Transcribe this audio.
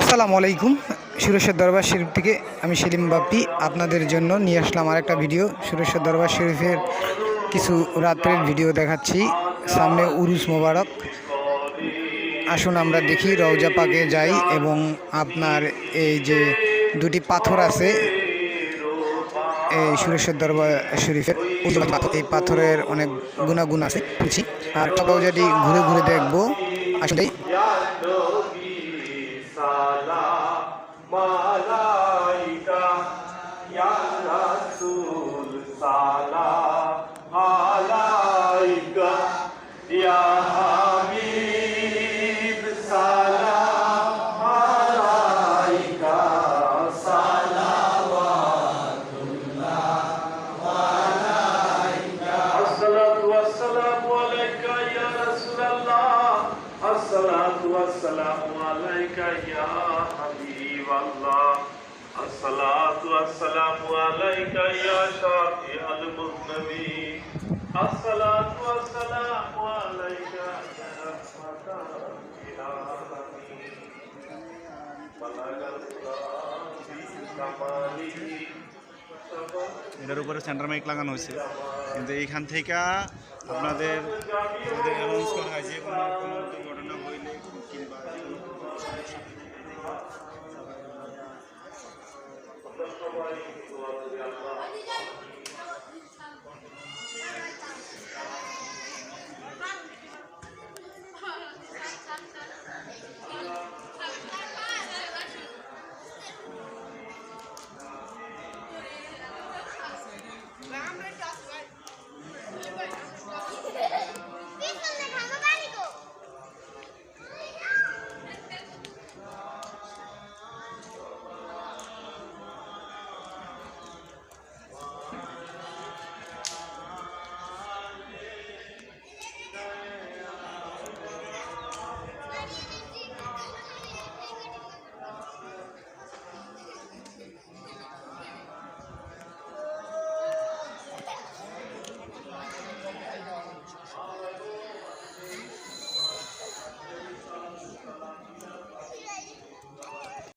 আসসালামু আলাইকুম। সুরেশ্বর দরবার শরীফ থেকে আমি সেলিম বাপ্পি আপনাদের জন্য নিয়ে আসলাম আর একটা ভিডিও। সুরেশ্বর দরবার শরীফের কিছু রাত্রের ভিডিও দেখাচ্ছি। সামনে উরুস মোবারক। আসুন আমরা দেখি, রওজা পাকে যাই এবং আপনার এই যে দুটি পাথর আছে, এই সুরেশ্বর দরবার শরীফের। এই পাথরের অনেক গুণাগুণ আছে বুঝছি আর রওজাটি ঘুরে ঘুরে দেখব। আসলে sala والسلام عليك يا حبيب الله الصلاة والسلام عليك يا شافع المذنبين الصلاة والسلام عليك يا رحمة للعالمين بلغ الله بكماله এটার উপরে সেন্টার মাইক লাগানো হয়েছে কিন্তু এইখান থেকে আপনাদের